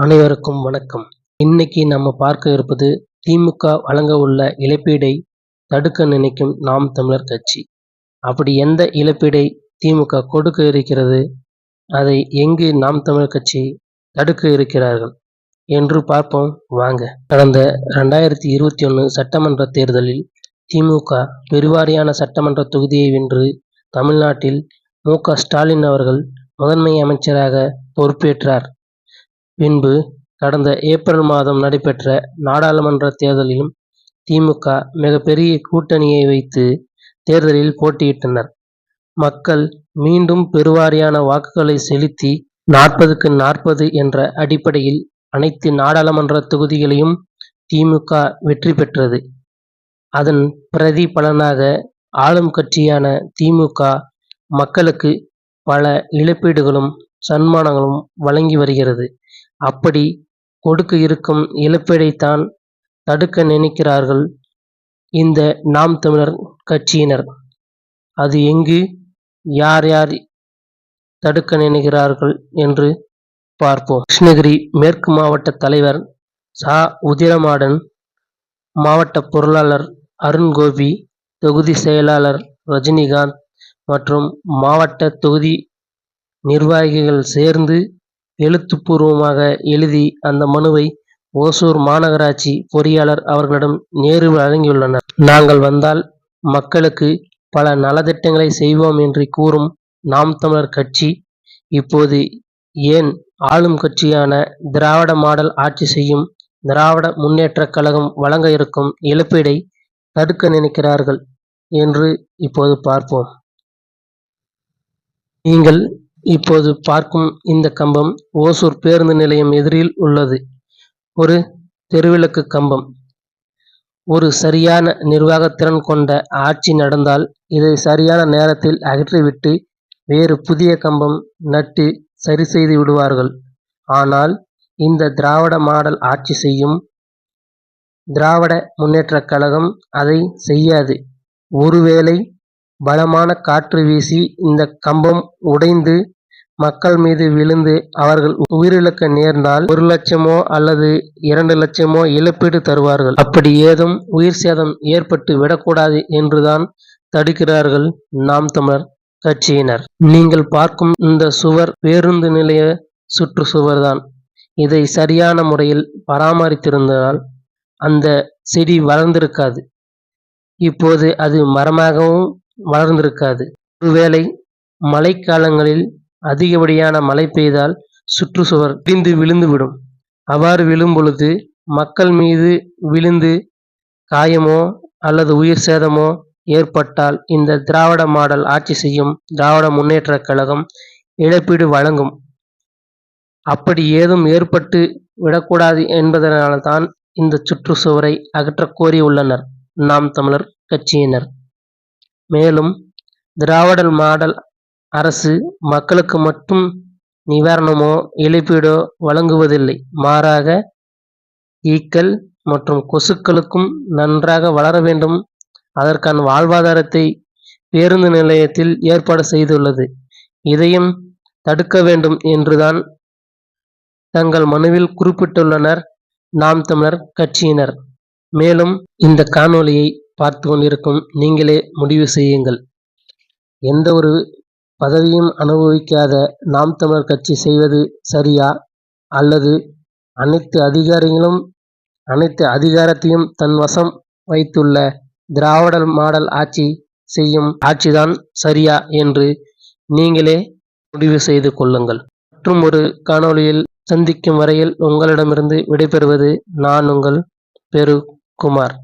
அனைவருக்கும் வணக்கம். இன்னைக்கு நம்ம பார்க்க இருப்பது திமுக வழங்க உள்ள இழப்பீடை தடுக்க நினைக்கும் நாம் தமிழர் கட்சி. அப்படி எந்த இழப்பீடை திமுக கொடுக்க இருக்கிறது? அதை எங்கு நாம் தமிழர் கட்சி தடுக்க இருக்கிறார்கள்? என்று பார்ப்போம். வாங்க. கடந்த ரெண்டாயிரத்தி இருபத்தி ஒன்று சட்டமன்ற தேர்தலில் திமுக பெருவாரியான சட்டமன்ற தொகுதியை வென்று தமிழ்நாட்டில் மு க ஸ்டாலின் அவர்கள் முதன்மை அமைச்சராக பொறுப்பேற்றார். பின்பு கடந்த ஏப்ரல் மாதம் நடைபெற்ற நாடாளுமன்ற தேர்தலிலும் திமுக மிகப்பெரிய கூட்டணியை வைத்து தேர்தலில் போட்டியிட்டனர். மக்கள் மீண்டும் பெருவாரியான வாக்குகளை செலுத்தி நாற்பதுக்கு நாற்பது என்ற அடிப்படையில் அனைத்து நாடாளுமன்ற தொகுதிகளையும் திமுக வெற்றி பெற்றது. அதன் பிரதிபலனாக ஆளும் கட்சியான திமுக மக்களுக்கு பல இழப்பீடுகளும் சன்மானங்களும் வழங்கி வருகிறது. அப்படி கொடுக்க இருக்கும் இழப்பீடைத்தான் தடுக்க நினைக்கிறார்கள் இந்த நாம் தமிழர் கட்சியினர். அது எங்கு, யார் யார் தடுக்க நினைக்கிறார்கள் என்று பார்ப்போம். கிருஷ்ணகிரி மேற்கு மாவட்ட தலைவர் சா உதிரமாடன், மாவட்ட பொருளாளர் அருண்கோபி, தொகுதி செயலாளர் ரஜினிகாந்த் மற்றும் மாவட்ட தொகுதி நிர்வாகிகள் சேர்ந்து எழுத்துப்பூர்வமாக எழுதி அந்த மனுவை ஓசூர் மாநகராட்சி பொறியாளர் அவர்களிடம் நேரு வழங்கியுள்ளனர். நாங்கள் வந்தால் மக்களுக்கு பல நலத்திட்டங்களை செய்வோம் என்று கூறும் நாம் தமிழர் கட்சி இப்போது ஏன் ஆளும் கட்சியான திராவிட மாடல் ஆட்சி செய்யும் திராவிட முன்னேற்றக் கழகம் வழங்க இருக்கும் இழப்பீடை தடுக்க நினைக்கிறார்கள் என்று இப்போது பார்ப்போம். நீங்கள் இப்போது பார்க்கும் இந்த கம்பம் ஓசூர் பேருந்து நிலையம் எதிரில் உள்ளது ஒரு தெருவிளக்கு கம்பம். ஒரு சரியான நிர்வாகத்திறன் கொண்ட ஆட்சி நடந்தால் இதை சரியான நேரத்தில் அகற்றிவிட்டு வேறு புதிய கம்பம் நட்டு சரி செய்து விடுவார்கள். ஆனால் இந்த திராவிட மாடல் ஆட்சி செய்யும் திராவிட முன்னேற்றக் கழகம் அதை செய்யாது. ஒருவேளை பலமான காற்று வீசி இந்த கம்பம் உடைந்து மக்கள் மீது விழுந்து அவர்கள் உயிரிழக்க நேர்ந்தால் ஒரு லட்சமோ அல்லது இரண்டு லட்சமோ இழப்பீடு தருவார்கள். அப்படி ஏதும் உயிர் சேதம் ஏற்பட்டு விடக்கூடாது என்றுதான் தடுக்கிறார்கள் நாம் தமிழர் கட்சியினர். நீங்கள் பார்க்கும் இந்த சுவர் பேருந்து நிலைய சுற்றுச்சுவர்தான். இதை சரியான முறையில் பராமரித்திருந்தால் அந்த செடி வளர்ந்திருக்காது. இப்போது அது மரமாகவும் வளர்ந்திருக்காது. ஒருவேளை மழைக்காலங்களில் அதிகப்படியான மழை பெய்தால் சுற்றுச்சுவர் இடிந்து விழுந்துவிடும். அவ்வாறு விழும்பொழுது மக்கள் மீது விழுந்து காயமோ அல்லது உயிர் சேதமோ ஏற்பட்டால் இந்த திராவிட மாடல் ஆட்சி செய்யும் திராவிட முன்னேற்றக் கழகம் இழப்பீடு வழங்கும். அப்படி ஏதும் ஏற்பட்டு விடக்கூடாது என்பதனால்தான் இந்த சுற்றுச்சுவரை அகற்றக் கோரியுள்ளனர் நாம் தமிழர் கட்சியினர். மேலும் திராவிட மாடல் அரசு மக்களுக்கு மட்டும் நிவாரணமோ இழப்பீடோ வழங்குவதில்லை. மாறாக ஈக்கள் மற்றும் கொசுக்களுக்கும் நன்றாக வளர வேண்டும் அதற்கான வாழ்வாதாரத்தை பேருந்து நிலையத்தில் ஏற்பாடு செய்துள்ளது. இதையும் தடுக்க வேண்டும் என்றுதான் தங்கள் மனுவில் குறிப்பிட்டுள்ளனர் நாம் தமிழர் கட்சியினர். மேலும் இந்த காணொளியை பார்த்து கொண்டிருக்கும் நீங்களே முடிவு செய்யுங்கள். எந்த ஒரு பதவியும் அனுபவிக்காத நாம் தமிழர் கட்சி செய்வது சரியா அல்லது அனைத்து அதிகாரங்களும் அனைத்து அதிகாரத்தையும் தன் வசம் வைத்துள்ள திராவிட மாடல் ஆட்சி செய்யும் ஆட்சிதான் சரியா என்று நீங்களே முடிவு செய்து கொள்ளுங்கள். மற்றும் ஒரு காணொளியில் சந்திக்கும் வரையில் உங்களிடமிருந்து விடைபெறுவது நான் உங்கள் பெரு. குமார்.